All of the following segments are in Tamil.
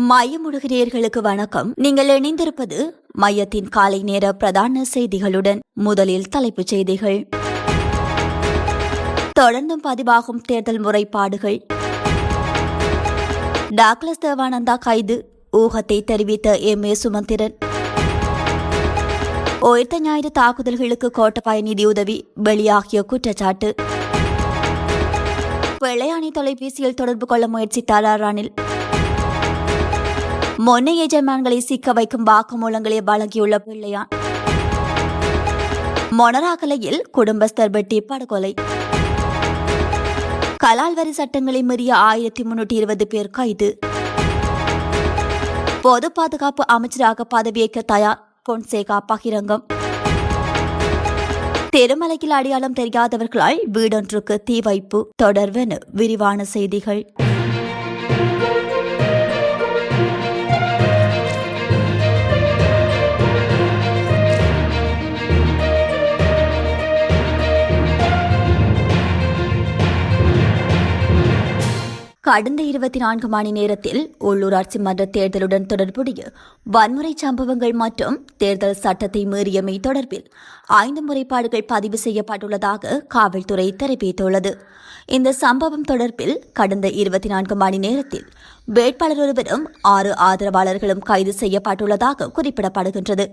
மையமுடுகிறீர்களுக்கு வணக்கம். நீங்கள் இணைந்திருப்பது மையத்தின் காலை நேர பிரதான செய்திகளுடன் முதலில் தலைப்புச் செய்திகள். தொடர்ந்தும் பதிவாகும் தேர்தல் முறைப்பாடுகள். டாக்லஸ் தேவானந்தா கைது ஊகத்தை தெரிவித்த எம். ஏ. சுமந்திரன். உயிர்த்த ஞாயிறு தாக்குதல்களுக்கு கோட்டபாய நிதியுதவி வெளியாகிய குற்றச்சாட்டு. வெள்ளையாணி தொலைபேசியில் தொடர்பு கொள்ள முயற்சித்தார் ரணில் மொன்னை எஜமான்களை சிக்க வைக்கும் வாக்குமூலங்களை வழங்கியுள்ள பிள்ளையான். மொனராகலையில் குடும்பஸ்தர் பெட்டி படுகொலை. கலால் வரி சட்டங்களை மீறிய ஆயிரத்தி முன்னூற்றி இருபது பேர் கைது. பொது பாதுகாப்பு அமைச்சராக பதவியேற்க தயார் பொன்சேகா பகிரங்கம். திருமலையில் அடையாளம் தெரியாதவர்களால் வீடொன்றுக்கு தீ வைப்பு. தொடர்வென விரிவான செய்திகள். கடந்த இருபத்தி நான்கு மணி நேரத்தில் உள்ளூராட்சி மன்ற தேர்தலுடன் தொடர்புடைய வன்முறை சம்பவங்கள் மற்றும் தேர்தல் சட்டத்தை மீறியமை தொடர்பில் ஐந்து முறைப்பாடுகள் பதிவு செய்யப்பட்டுள்ளதாக காவல்துறை தெரிவித்துள்ளது. இந்த சம்பவம் தொடர்பில் கடந்த இருபத்தி நான்கு மணி நேரத்தில் வேட்பாளர் ஒருவரும் ஆறு ஆதரவாளர்களும் கைது செய்யப்பட்டுள்ளதாக குறிப்பிடப்படுகின்றது.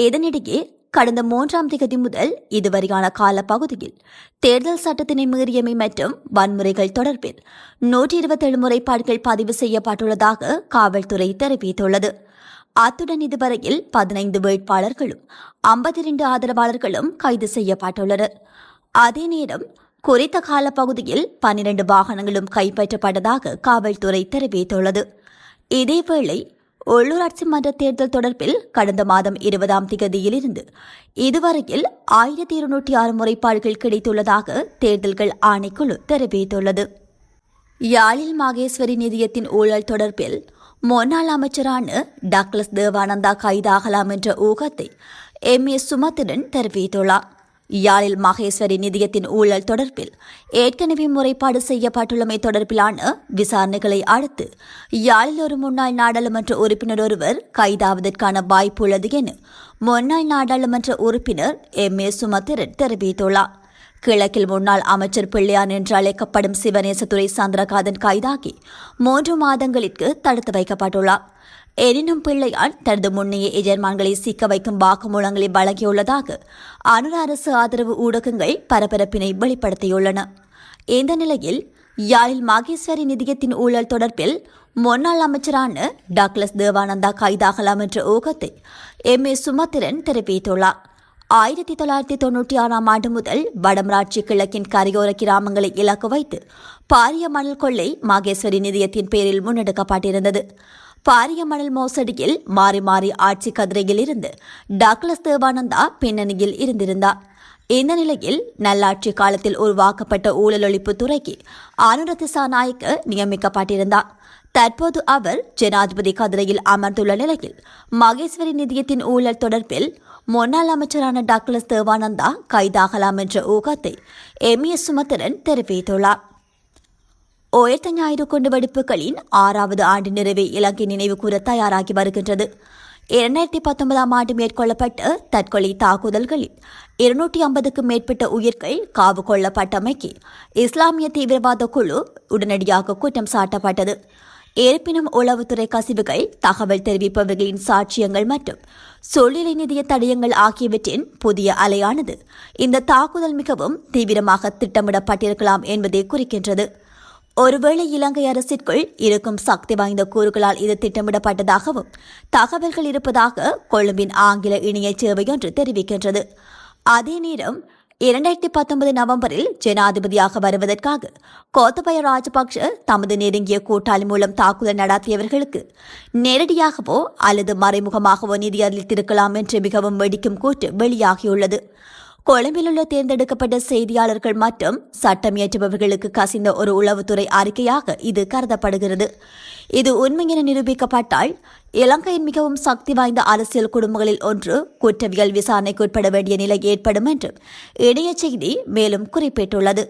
இதனிடையே கடந்த மூன்றாம் திகதி முதல் இதுவரையான காலப்பகுதியில் தேர்தல் சட்டத்தினை மீறியமை மற்றும் வன்முறைகள் தொடர்பில் நூற்றி இருபத்தேழு முறைப்பாடுகள் பதிவு செய்யப்பட்டுள்ளதாக காவல்துறை தெரிவித்துள்ளது. அத்துடன் இதுவரையில் பதினைந்து வேட்பாளர்களும் ஐம்பத்தி இரண்டு ஆதரவாளர்களும் கைது செய்யப்பட்டுள்ளனர். அதே நேரம் குறித்த காலப்பகுதியில் பன்னிரண்டு வாகனங்களும் கைப்பற்றப்பட்டதாக காவல்துறை தெரிவித்துள்ளது. இதேவேளை உள்ளூராட்சி மன்ற தேர்தல் தொடர்பில் கடந்த மாதம் இருபதாம் திகதியிலிருந்து இதுவரையில் ஆயிரத்தி இருநூற்றி ஆறு முறைப்பாடுகள் கிடைத்துள்ளதாக தேர்தல்கள் ஆணைக்குழு தெரிவித்துள்ளது. யாழில் மாகேஸ்வரி நிதியத்தின் ஊழல் தொடர்பில் முன்னாள் அமைச்சரான டக்ளஸ் தேவானந்தா கைதாகலாம் என்ற ஊகத்தை எம் ஏ சுமத்திரன் தெரிவித்துள்ளார். யாழில் மகேஸ்வரி நிதியத்தின் ஊழல் தொடர்பில் ஏற்கனவே முறைப்பாடு செய்யப்பட்டுள்ளமை தொடர்பிலான விசாரணைகளை அடுத்து யாழில் ஒரு முன்னாள் நாடாளுமன்ற உறுப்பினர் ஒருவர் கைதாவதற்கான வாய்ப்பு உள்ளது என முன்னாள் நாடாளுமன்ற உறுப்பினர் எம் ஏ சுமத்திரன் தெரிவித்துள்ளார். கிழக்கில் முன்னாள் அமைச்சர் பிள்ளையான் என்று அழைக்கப்படும் சிவநேசத்துறை சந்திரகாதன் கைதாகி மூன்று மாதங்களிற்கு தடுத்து வைக்கப்பட்டுள்ளார். எனினும் பிள்ளையான் தனது முன்னைய எஜர்மான்களை சிக்க வைக்கும் வாக்குமூலங்களை வழங்கியுள்ளதாக அனுர அரசு ஆதரவு ஊடகங்கள் பரபரப்பினை வெளிப்படுத்தியுள்ளன. இந்த நிலையில் யாழில் மாகேஸ்வரி நிதியத்தின் ஊழல் தொடர்பில் முன்னாள் அமைச்சரான டாக்லஸ் தேவானந்தா கைதாகலாம் என்ற ஊகத்தை எம். ஏ. சுமத்திரன் தெரிவித்துள்ளார். ஆயிரத்தி தொள்ளாயிரத்தி தொன்னூற்றி ஆறாம் ஆண்டு முதல் வடமராட்சி கிழக்கின் கரையோர கிராமங்களை இலக்கு வைத்து பாரிய மணல் கொள்ளை மாகேஸ்வரி நிதியத்தின் பேரில் முன்னெடுக்கப்பட்டிருந்தது. பாரிய மணல் மோசடியில் மாறி மாறி ஆட்சி கதிரையில் இருந்து டாக்லஸ் தேவானந்தா பின்னணியில் இருந்திருந்தார். இந்த நிலையில் நல்லாட்சி காலத்தில் உருவாக்கப்பட்ட ஊழல் ஒழிப்பு துறைக்கு ஆனுர திசாநாயக்க நியமிக்கப்பட்டிருந்தார். தற்போது அவர் ஜனாதிபதி கதிரையில் அமர்ந்துள்ள நிலையில் மகேஸ்வரி நிதியத்தின் ஊழல் தொடர்பில் முன்னாள் அமைச்சரான டாக்லஸ் தேவானந்தா கைதாகலாம் என்ற ஊகத்தை எம் எஸ் சுமத்திரன் தெரிவித்துள்ளார். உயர்த்த ஞாயிறு கொண்டு வெடிப்புகளின் ஆறாவது ஆண்டு நிறைவை இலங்கை நினைவு கூற தயாராகி வருகின்றது. இரண்டாயிரத்தி பத்தொன்பதாம் ஆண்டு மேற்கொள்ளப்பட்ட தற்கொலை தாக்குதல்களில் இருநூற்றி ஐம்பதுக்கும் மேற்பட்ட உயிர்கள் காவு கொள்ளப்பட்டமைக்கு இஸ்லாமிய தீவிரவாத குழு உடனடியாக குற்றம் சாட்டப்பட்டது. இருப்பினும் உளவுத்துறை கசிவுகள் தகவல் தெரிவிப்பவர்களின் சாட்சியங்கள் மற்றும் சொல்லிலை நிதிய தடயங்கள் ஆகியவற்றின் புதிய அலையானது இந்த தாக்குதல் மிகவும் தீவிரமாக திட்டமிடப்பட்டிருக்கலாம் என்பதை குறிக்கின்றது. ஒருவேளை இலங்கை அரசிற்குள் இருக்கும் சக்தி வாய்ந்த கூறுகளால் இது திட்டமிடப்பட்டதாகவும் தகவல்கள் இருப்பதாக கொழும்பின் ஆங்கில இணைய சேவையொன்று தெரிவிக்கின்றது. அதே நேரம் இரண்டாயிரத்தி பத்தொன்பது நவம்பரில் ஜனாதிபதியாக வருவதற்காக கோத்தபய ராஜபக்ஷ தமது நெருங்கிய கூட்டாளி மூலம் தாக்குதல் நடத்தியவர்களுக்கு நேரடியாகவோ அல்லது மறைமுகமாகவோ நிதி அளித்திருக்கலாம் என்று மிகவும் வெடிக்கும் கூற்று வெளியாகியுள்ளது. கொழும்பிலுள்ள தேர்ந்தெடுக்கப்பட்ட செய்தியாளர்கள் மற்றும் சட்டம் இயற்றுபவர்களுக்கு கசிந்த ஒரு உளவுத்துறை அறிக்கையாக இது கருதப்படுகிறது. இது உண்மை என நிரூபிக்கப்பட்டால் இலங்கையின் மிகவும் சக்தி வாய்ந்த அரசியல் குடும்பங்களில் ஒன்று குற்றவியல் விசாரணைக்கு உட்பட வேண்டிய நிலை ஏற்படும் என்றும் இணைய செய்தி மேலும் குறிப்பிட்டுள்ளது.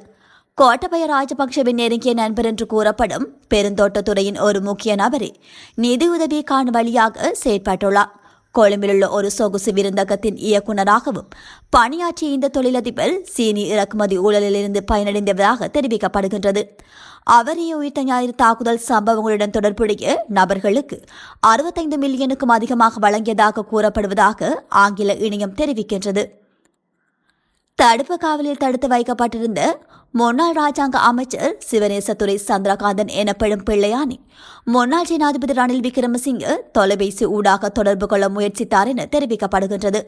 கோட்டபய ராஜபக்சவின் நெருங்கிய நண்பர் என்று கூறப்படும் பெருந்தோட்டத்துறையின் ஒரு முக்கிய நபரே நிதியுதவிக்கான வழியாக செயற்பட்டுள்ளார். கொழும்பிலுள்ள ஒரு சொகுசு விருந்தகத்தின் இயக்குநராகவும் பணியாற்றிய இந்த தொழிலதிபர் சீனி இறக்குமதி ஊழலிலிருந்து பயனடைந்தவராக தெரிவிக்கப்படுகின்றது. அவரையே உயிர்த்த ஞாயிறு தாக்குதல் சம்பவங்களுடன் தொடர்புடைய நபர்களுக்கு அறுபத்தைந்து மில்லியனுக்கும் அதிகமாக வழங்கியதாக கூறப்படுவதாக ஆங்கில இணையம் தெரிவிக்கின்றது. தடுப்பு காவலில் தடுத்து வைக்கப்பட்டிருந்த முன்னாள் ராஜாங்க அமைச்சர் சிவநேசத்துறை சந்திரகாந்தன் எனப்படும் பிள்ளையானி முன்னாள் ஜனாதிபதி ரணில் விக்ரமசிங்க தொலைபேசி ஊடாக தொடர்பு கொள்ள முயற்சித்தார் என தெரிவிக்கப்படுகின்றது.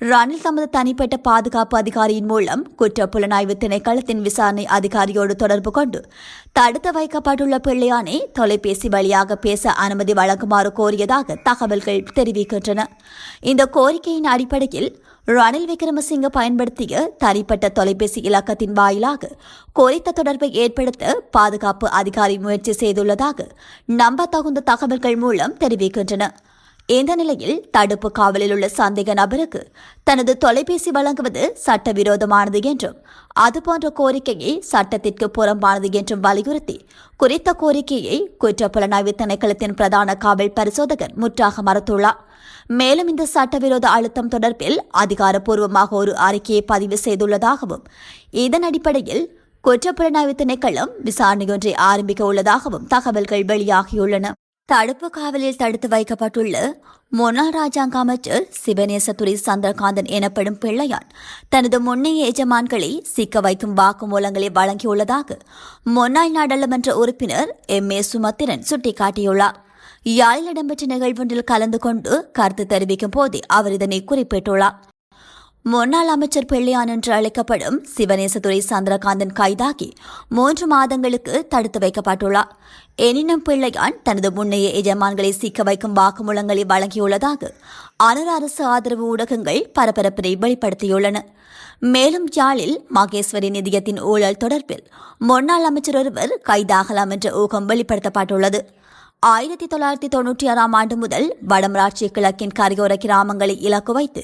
ரணில் தமது தனிப்பட்ட பாதுகாப்பு அதிகாரியின் மூலம் குற்ற புலனாய்வு திணைக்களத்தின் விசாரணை அதிகாரியோடு தொடர்பு கொண்டு தடுத்து வைக்கப்பட்டுள்ள பிள்ளையானை தொலைபேசி வழியாக பேச அனுமதி வழங்குமாறு கோரியதாக தகவல்கள் தெரிவிக்கின்றன. இந்த கோரிக்கையின் அடிப்படையில் ரணில் விக்ரமசிங்க பயன்படுத்திய தனிப்பட்ட தொலைபேசி இலக்கத்தின் வாயிலாக குறித்த தொடர்பை ஏற்படுத்த பாதுகாப்பு அதிகாரி முயற்சி செய்துள்ளதாக நம்பத்தகுந்த தகவல்கள் மூலம் தெரிவிக்கின்றன. இந்த நிலையில் தடுப்பு காவலில் உள்ள சந்தேக நபருக்கு தனது தொலைபேசி வழங்குவது சட்டவிரோதமானது என்றும் அதுபோன்ற கோரிக்கையை சட்டத்திற்கு புறம்பானது என்றும் வலியுறுத்தி குறித்த கோரிக்கையை குற்றப்புலனாய்வு திணைக்களத்தின் பிரதான காவல் பரிசோதகர் முற்றாக மறுத்துள்ளார். மேலும் இந்த சட்டவிரோத அழுத்தம் தொடர்பில் அதிகாரப்பூர்வமாக ஒரு அறிக்கையை பதிவு செய்துள்ளதாகவும் இதன் அடிப்படையில் குற்றப்புலனாய்வு திணைக்களம் விசாரணையொன்றை ஆரம்பிக்க உள்ளதாகவும் தகவல்கள் வெளியாகியுள்ளன. தடுப்பு காவலில் தடுத்து வைக்கப்பட்டுள்ள முன்னாள் ராஜாங்க அமைச்சர் சிவநேசத்துறை சந்திரகாந்தன் எனப்படும் பிள்ளையான் தனது முன்னைய எஜமான்களை சிக்க வைக்கும் வாக்குமூலங்களை வழங்கியுள்ளதாக முன்னாள் நாடாளுமன்ற உறுப்பினர் எம் ஏ சுமத்திரன் சுட்டிக்காட்டியுள்ளார். யாழில் இடம்பெற்ற நிகழ்வொன்றில் கலந்து கொண்டு கருத்து தெரிவிக்கும் போதே அவர் இதனை குறிப்பிட்டுள்ளார். முன்னாள் அமைச்சர் பிள்ளையான் என்று அழைக்கப்படும் சிவநேசதுரை சந்திரகாந்தன் கைதாகி மூன்று மாதங்களுக்கு தடுத்து வைக்கப்பட்டுள்ளார். எனினும் பிள்ளையான் தனது முன்னைய எஜமான்களை சிக்க வைக்கும் வாக்குமூலங்களை வழங்கியுள்ளதாக அனுர அரசு ஆதரவு ஊடகங்கள் பரபரப்பினை வெளிப்படுத்தியுள்ளன. மேலும் யாழில் மகேஸ்வரி நிதியத்தின் ஊழல் தொடர்பில் முன்னாள் அமைச்சர் ஒருவர் கைதாகலாம் என்ற ஊகம் வெளிப்படுத்தப்பட்டுள்ளது. ஆயிரத்தி தொள்ளாயிரத்தி தொன்னூற்றி ஆறாம் ஆண்டு முதல் வடமராட்சி கிழக்கின் கரையோர கிராமங்களை இலக்கு வைத்து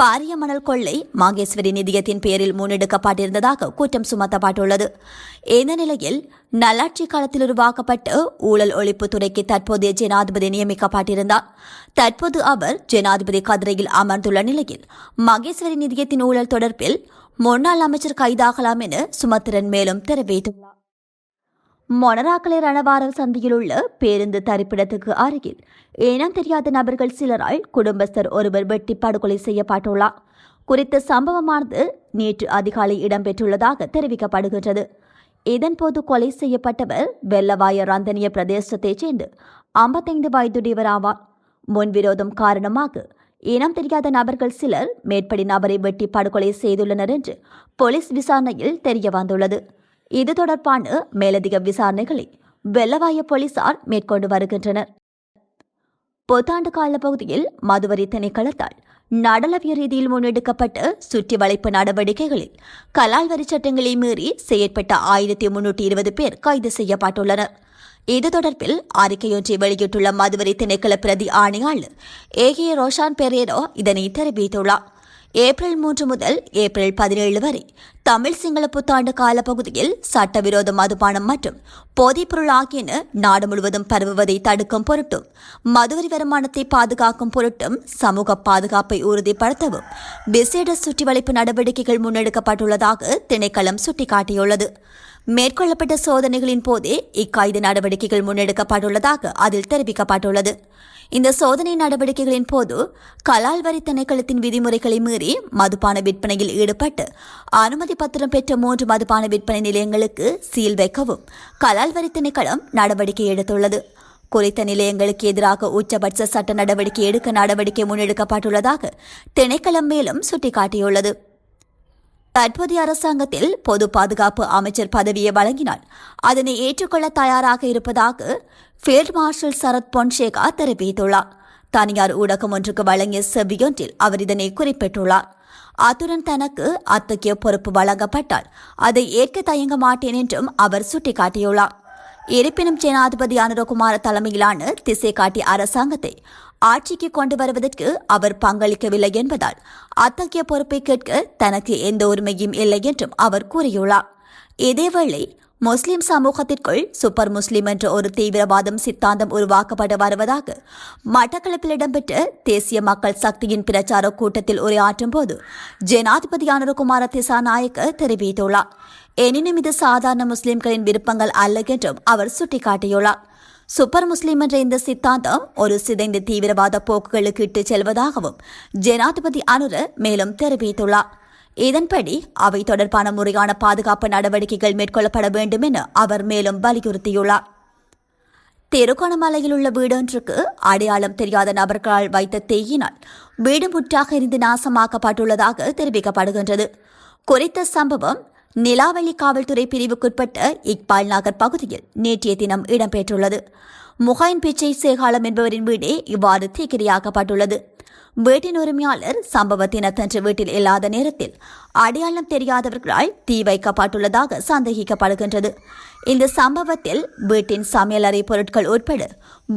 பாரிய மணல் கொள்ளை மாகேஸ்வரி நிதியத்தின் பெயரில் முன்னெடுக்கப்பட்டிருந்ததாக குற்றம் சுமத்தப்பட்டுள்ளது. இந்த நிலையில் நல்லாட்சி காலத்தில் உருவாக்கப்பட்ட ஊழல் ஒழிப்பு துறைக்கு தற்போதைய ஜனாதிபதி நியமிக்கப்பட்டிருந்தார். தற்போது அவர் ஜனாதிபதி கதிரையில் அமர்ந்துள்ள நிலையில் மகேஸ்வரி நிதியத்தின் ஊழல் தொடர்பில் முன்னாள் அமைச்சர் கைதாகலாம் என சுமத்திரன் மேலும் தெரிவித்துள்ளார். மொனராக்கலை ரணவார சந்தையில் உள்ள பேருந்து தரிப்பிடத்துக்கு அருகில். இனம் தெரியாத நபர்கள் சிலரால் குடும்பஸ்தர் ஒருவர் வெட்டி படுகொலை செய்யப்பட்டுள்ளார். குறித்த சம்பவமானது நேற்று அதிகாலை இடம்பெற்றுள்ளதாக தெரிவிக்கப்படுகின்றது. இதன்போது கொலை செய்யப்பட்டவர் வெள்ளவாய ரந்தனிய பிரதேசத்தைச் சேர்ந்து ஐம்பத்தைந்து வயதுடையவர் ஆவார். முன்விரோதம் காரணமாக இனம் தெரியாத நபர்கள் சிலர் மேற்படி நபரை வெட்டி படுகொலை செய்துள்ளனர் என்று போலீஸ் விசாரணையில் தெரிய வந்துள்ளது இது தொடர்பான மேலதிக விசாரணைகளை வெள்ளவாய போலீசார் மேற்கொண்டு வருகின்றனர். புத்தாண்டு கால பகுதியில் மதுவரி திணைக்களத்தால் நாடளவிய ரீதியில் முன்னெடுக்கப்பட்ட சுற்றி வளைப்பு நடவடிக்கைகளில் கலால் வரி சட்டங்களை மீறி செயற்பட்ட ஆயிரத்தி முன்னூற்றி இருபது பேர் கைது செய்யப்பட்டுள்ளனர். இது தொடர்பில் அறிக்கையொன்றை வெளியிட்டுள்ள மதுவரி திணைக்கள பிரதி ஆணையாளர் ஏ ரோஷான் பெரேரோ இதனை தெரிவித்துள்ளார். ஏப்ரல் மூன்று முதல் ஏப்ரல் பதினேழு வரை தமிழ் சிங்கள புத்தாண்டு கால பகுதியில் சட்டவிரோத மதுபானம் மற்றும் போதைப்பொருள் ஆகியன நாடு முழுவதும் பரவுவதை தடுக்கும் பொருட்டும் மதுவரி வருமானத்தை பாதுகாக்கும் பொருட்டும் சமூக பாதுகாப்பை உறுதிப்படுத்தவும் விசேட சுற்றிவளைப்பு நடவடிக்கைகள் முன்னெடுக்கப்பட்டுள்ளதாக திணைக்களம் சுட்டிக்காட்டியுள்ளது. மேற்கொள்ளப்பட்ட சோதனைகளின் போதே இக்காயுத நடவடிக்கைகள் முன்னெடுக்கப்பட்டுள்ளதாக அதில் தெரிவிக்கப்பட்டுள்ளது. இந்த சோதனை நடவடிக்கைகளின் போது கலால் வரி திணைக்களத்தின் விதிமுறைகளை மீறி மதுபான விற்பனையில் ஈடுபட்டு அனுமதி பத்திரம் பெற்ற மூன்று மதுபான விற்பனை நிலையங்களுக்கு சீல் வைக்கவும் கலால் வரி திணைக்களம் நடவடிக்கை எடுத்துள்ளது. குறித்த நிலையங்களுக்கு எதிராக உச்சபட்ச சட்ட நடவடிக்கை எடுக்க நடவடிக்கை முன்னெடுக்கப்பட்டுள்ளதாக திணைக்களம் மேலும் சுட்டிக்காட்டியுள்ளது. தற்போதைய அரசாங்கத்தில் பொது பாதுகாப்பு அமைச்சர் பதவியை வழங்கினால் அதனை ஏற்றுக்கொள்ள தயாராக இருப்பதாக ஃபீல்ட் மார்ஷல் சரத் பொன்சேகா தெரிவித்துள்ளார். தனியார் ஊடகம் ஒன்றுக்கு வழங்கிய செவியொன்றில் அவர் இதனை குறிப்பிட்டுள்ளார். அத்துடன் தனக்கு அத்தகைய பொறுப்பு வழங்கப்பட்டால் அதை ஏற்க தயங்க மாட்டேன் என்றும் அவர் சுட்டிக்காட்டியுள்ளார். இருப்பினும் ஜனாதிபதி அனுரகுமார தலைமையிலான திசை காட்டி அரசாங்கத்தை ஆட்சிக்கு கொண்டு வருவதற்கு அவர் பங்களிக்கவில்லை என்பதால் அத்தகைய பொறுப்பை கேட்க தனக்கு எந்த உரிமையும் இல்லை என்றும் அவர் கூறியுள்ளார். இதேவேளை முஸ்லிம் சமூகத்திற்குள் சூப்பர் முஸ்லிம் என்ற ஒரு தீவிரவாதம் சித்தாந்தம் உருவாக்கப்பட்டு வருவதாக மட்டக்களப்பில் இடம்பெற்ற தேசிய மக்கள் சக்தியின் பிரச்சார கூட்டத்தில் உரையாற்றும் போது ஜனாதிபதி அனுரகுமார திசாநாயக்க தெரிவித்துள்ளார். எனினும் இது சாதாரண முஸ்லிம்களின் விருப்பங்கள் அல்ல என்றும் அவர் சுட்டிக்காட்டியுள்ளார். சூப்பர் முஸ்லிம் என்ற இந்த சித்தாந்தம் ஒரு சிதைந்த தீவிரவாத போக்குகளுக்கு இட்டுச் செல்வதாகவும் ஜனாதிபதி அனுர மேலும் தெரிவித்துள்ளார். இதன்படி அவை தொடர்பான முறையான பாதுகாப்பு நடவடிக்கைகள் மேற்கொள்ளப்பட வேண்டும் என அவர் மேலும் வலியுறுத்தியுள்ளார். திருகோணமலையில் உள்ள வீடொன்றுக்கு அடையாளம் தெரியாத நபர்களால் வைத்த தீயினால் வீடு முற்றாக இருந்து நாசமாக்கப்பட்டுள்ளதாக தெரிவிக்கப்படுகின்றது. குறித்த சம்பவம் நிலாவளி காவல்துறை பிரிவுக்குட்பட்ட இக்பால் நகர் பகுதியில் நேற்றைய தினம் இடம்பெற்றுள்ளது. முகாயின் பிச்சை சேகாலம் என்பவரின் வீடே இவ்வாறு தீக்கிரையாக்கப்பட்டுள்ளது. வீட்டின் உரிமையாளர் சம்பவ தினத்தன்று வீட்டில் இல்லாத நேரத்தில் அடையாளம் தெரியாதவர்களால் தீ வைக்கப்பட்டுள்ளதாக சந்தேகிக்கப்படுகின்றது. இந்த சம்பவத்தில் வீட்டின் சமையலறை பொருட்கள் உட்பட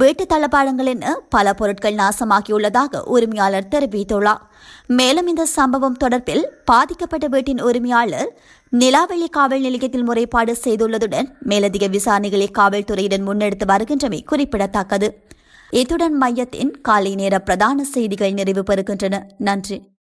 வீட்டு தளபாடங்கள் என பல பொருட்கள் நாசமாகியுள்ளதாக உரிமையாளர் தெரிவித்துள்ளார். மேலும் இந்த சம்பவம் தொடர்பில் பாதிக்கப்பட்ட வீட்டின் உரிமையாளர் நிலாவெளி காவல் நிலையத்தில் முறைப்பாடு செய்துள்ளதுடன் மேலதிக விசாரணைகளை காவல்துறையிடம் முன்னெடுத்து வருகின்றமை குறிப்பிடத்தக்கது. இத்துடன் மையத்தின் காலை நேர பிரதான செய்திகள் நிறைவு பெறுகின்றன. நன்றி.